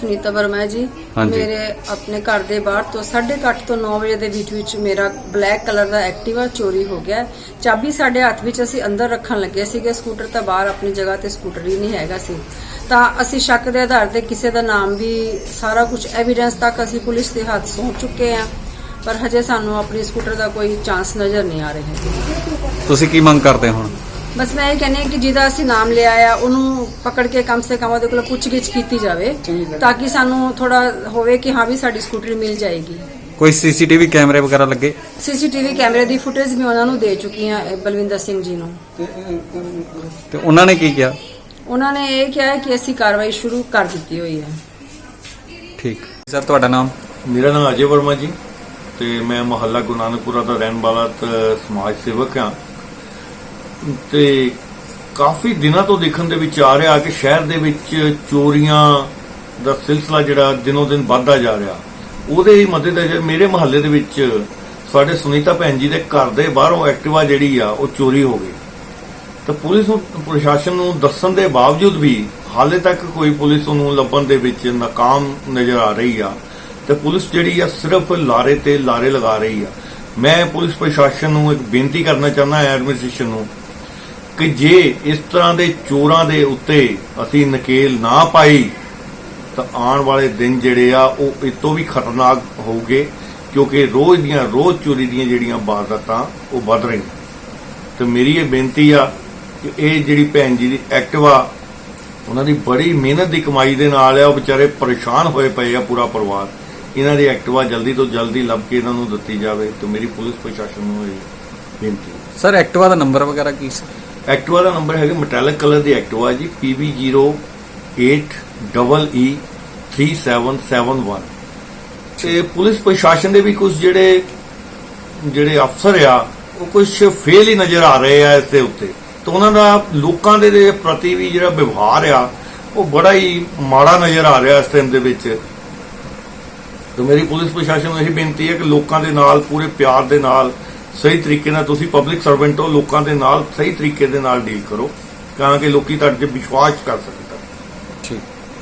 ਸੁਨੀਤਾ ਵਰਮਾ ਜੀ। ਹਾਂਜੀ। ਮੇਰੇ ਆਪਣੇ ਘਰ ਦੇ ਬਾਹਰ ਤੋਂ 8:30 ਤੋਂ 9 ਵਜੇ ਦੇ ਵਿੱਚ ਵਿੱਚ ਮੇਰਾ ਬਲੈਕ ਕਲਰ ਦਾ ਐਕਟਿਵਾ ਚੋਰੀ ਹੋ ਗਿਆ। ਚਾਬੀ ਸਾਡੇ ਹੱਥ ਵਿੱਚ ਅਸੀਂ ਅੰਦਰ ਰੱਖਣ ਲੱਗੇ ਸੀਗੇ। ਸਕੂਟਰ ਤਾਂ ਬਾਹਰ ਆਪਣੀ ਜਗ੍ਹਾ ਤੇ ਸਕੂਟਰ ਹੀ ਨਹੀਂ ਹੈਗਾ ਸੀ। ਤਾਂ ਅਸੀਂ ਸ਼ੱਕ ਦੇ ਆਧਾਰ ਤੇ ਕਿਸੇ ਦਾ ਨਾਮ ਵੀ ਸਾਰਾ ਕੁਝ ਐਵੀਡੈਂਸ ਤੱਕ ਅਸੀਂ ਪੁਲਿਸ ਦੇ ਹੱਥ ਸੌਂਪ ਚੁੱਕੇ ਹਾਂ। ਪਰ ਹਜੇ ਸਾਨੂੰ ਆਪਣੀ ਸਕੂਟਰ ਦਾ ਕੋਈ ਚਾਂਸ ਨਜ਼ਰ ਨਹੀਂ ਆ ਰਿਹਾ। ਤੁਸੀਂ ਕੀ ਮੰਗ ਕਰਦੇ ਹੋ ਹੁਣ? ਬਸ ਮੈਂ ਇਹ ਕਹਿੰਦੀ ਹਾਂ ਕਿ ਜਿਹਦਾ ਅਸੀਂ ਨਾਮ ਲਿਆ ਆ ਉਹਨੂੰ ਪਕੜ ਕੇ ਕਮ ਸੇ ਕਮ ਉਹਦੇ ਕੋਲ ਪੁੱਛਗਿੱਛ ਕੀਤੀ ਜਾਵੇ ਤਾਂ ਕਿ ਸਾਨੂੰ ਥੋੜਾ ਹੋਵੇ ਕਿ ਹਾਂ ਵੀ ਸਾਡੀ ਸਕੂਟਰੀ ਮਿਲ ਜਾਏਗੀ। ਕੋਈ ਸੀਸੀਟੀਵੀ ਕੈਮਰੇ ਵਗੈਰਾ ਲੱਗੇ? ਸੀਸੀਟੀਵੀ ਕੈਮਰੇ ਦੀ ਫੁਟੇਜ ਵੀ ਉਹਨਾਂ ਨੂੰ ਦੇ ਚੁੱਕੀ ਇਹ ਬਲਵਿੰਦਰ ਸਿੰਘ ਜੀ ਨੂੰ। ਤੇ ਉਹਨਾਂ ਨੇ ਕੀ ਕਿਹਾ? ਉਹਨਾਂ ਨੇ ਇਹ ਕਿਹਾ ਕਿ ਅਸੀਂ ਕਾਰਵਾਈ ਸ਼ੁਰੂ ਕਰ ਦਿੱਤੀ ਹੋਈ ਹੈ। ਠੀਕ। ਸਰ ਤੁਹਾਡਾ ਨਾਮ? ਮੇਰਾ ਨਾਮ ਅਜੇ ਵਰਮਾ ਜੀ ਤੇ ਮੈਂ ਮੁਹੱਲਾ ਗੁਰੂ ਨਾਨਕਪੁਰਾ ਦਾ ਰਹਿਣ ਵਾਲਾ ਸਮਾਜ ਸੇਵਕ ਹਾਂ। ਤੇ ਕਾਫੀ ਦਿਨਾਂ ਤੋਂ ਦੇਖਣ ਦੇ ਵਿੱਚ ਆ ਰਿਹਾ ਕਿ ਸ਼ਹਿਰ ਦੇ ਵਿੱਚ ਚੋਰੀਆਂ ਦਾ ਸਿਲਸਿਲਾ ਜਿਹੜਾ ਦਿਨੋ ਦਿਨ ਵੱਧਦਾ ਜਾ ਰਿਹਾ। ਉਹਦੇ ਹੀ ਮੱਦੇਨਜ਼ਰ ਮੇਰੇ ਮੁਹੱਲੇ ਦੇ ਵਿੱਚ ਸਾਡੇ ਸੁਨੀਤਾ ਭੈਣ ਜੀ ਦੇ ਘਰ ਦੇ ਬਾਹਰੋਂ ਐਕਟਿਵਾ ਜਿਹੜੀ ਆ, ਉਹ ਚੋਰੀ ਹੋ ਗਈ। ਤਾਂ ਪੁਲਿਸ ਨੂੰ, ਪ੍ਰਸ਼ਾਸਨ ਨੂੰ ਦੱਸਣ ਦੇ ਬਾਵਜੂਦ ਵੀ ਹਾਲੇ ਤੱਕ ਕੋਈ ਪੁਲਿਸ ਨੂੰ ਲੱਭਣ ਦੇ ਵਿੱਚ ਨਾਕਾਮ ਨਜ਼ਰ ਆ ਰਹੀ ਆ। ਤੇ ਪੁਲਿਸ ਜਿਹੜੀ ਆ, ਸਿਰਫ ਲਾਰੇ ਤੇ ਲਾਰੇ ਲਗਾ ਰਹੀ ਆ। ਮੈਂ ਪੁਲਿਸ ਪ੍ਰਸ਼ਾਸਨ ਨੂੰ ਇੱਕ ਬੇਨਤੀ ਕਰਨਾ ਚਾਹੁੰਦਾ, ਐਡਮਿਨਿਸਟ੍ਰੇਸ਼ਨ ਨੂੰ ਕਿ ਜੇ ਇਸ ਤਰ੍ਹਾਂ ਦੇ ਚੋਰਾਂ ਦੇ ਉੱਤੇ ਅਸੀਂ ਨਕੇਲ ਨਾ ਪਾਈ, ਤਾਂ ਆਉਣ ਵਾਲੇ ਦਿਨ ਜਿਹੜੇ ਆ, ਉਹ ਇਸ ਤੋਂ ਵੀ ਖਤਰਨਾਕ ਹੋਊਗੇ, ਕਿਉਂਕਿ ਰੋਜ਼ ਦੀਆਂ ਰੋਜ਼ ਚੋਰੀ ਦੀਆਂ ਜਿਹੜੀਆਂ ਵਾਰਦਾਤਾਂ, ਉਹ ਵੱਧ ਰਹੀਆਂ। ਤੇ ਮੇਰੀ ਇਹ ਬੇਨਤੀ ਆ ਕਿ ਇਹ ਜਿਹੜੀ ਭੈਣ ਜੀ ਦੀ ਐਕਟਿਵਾ ਉਹਨਾਂ ਦੀ ਬੜੀ ਮਿਹਨਤ ਦੀ ਕਮਾਈ ਦੇ ਨਾਲ ਆ, ਉਹ ਵਿਚਾਰੇ ਪਰੇਸ਼ਾਨ ਹੋਏ ਪਏ ਆ ਪੂਰਾ ਪਰਿਵਾਰ। ਇਹਨਾਂ ਦੀ ਐਕਟਿਵਾ ਜਲਦੀ ਤੋਂ ਜਲਦੀ ਲੱਭ ਕੇ ਇਹਨਾਂ ਨੂੰ ਦਿੱਤੀ ਜਾਵੇ, ਤੇ ਮੇਰੀ ਪੁਲਿਸ ਪ੍ਰਸ਼ਾਸਨ ਨੂੰ ਇਹ ਬੇਨਤੀ ਸਰ ਐਕਟਿਵਾ ਦਾ ਨੰਬਰ ਵਗੈਰਾ ਕੀ ਸੀ? ਐਕਟਿਵਾ ਦਾ ਨੰਬਰ ਹੈਗਾ ਮੈਟੈਲਿਕ ਕਲਰ ਦੀ ਐਕਟਿਵਾ ਜੀ PB08EE3771 ਤੇ ਪੁਲਿਸ ਪ੍ਰਸ਼ਾਸਨ ਦੇ ਵੀ ਕੁਝ ਜਿਹੜੇ ਜਿਹੜੇ ਅਫਸਰ ਆ, ਉਹ ਕੁਝ ਫੇਲ ਹੀ ਨਜ਼ਰ ਆ ਰਹੇ ਆ ਇਸ ਦੇ ਉੱਤੇ। ਤੇ ਉਹਨਾਂ ਦਾ ਲੋਕਾਂ ਦੇ ਦੇ ਪ੍ਰਤੀ ਵੀ ਜਿਹੜਾ ਵਿਵਹਾਰ ਆ, ਉਹ ਬੜਾ ਹੀ ਮਾੜਾ ਨਜ਼ਰ ਆ ਰਿਹਾ ਇਸ ਟਾਈਮ ਦੇ ਵਿੱਚ। ਤੇ ਮੇਰੀ ਪੁਲਿਸ ਪ੍ਰਸ਼ਾਸਨ ਨੂੰ ਇਹ ਬੇਨਤੀ ਹੈ ਕਿ ਲੋਕਾਂ ਦੇ ਨਾਲ, ਪੂਰੇ ਪਿਆਰ ਦੇ ਨਾਲ ਸਹੀ ਤਰੀਕੇ ਨਾਲ ਤੁਸੀਂ ਪਬਲਿਕ ਸਰਵੈਂਟ ਹੋ, ਲੋਕਾਂ ਦੇ ਨਾਲ ਸਹੀ ਤਰੀਕੇ ਦੇ ਨਾਲ ਡੀਲ ਕਰੋ, ਤਾਂ ਕਿ ਲੋਕੀ ਤੁਹਾਡੇ ਤੇ ਵਿਸ਼ਵਾਸ ਕਰ ਸਕਣ।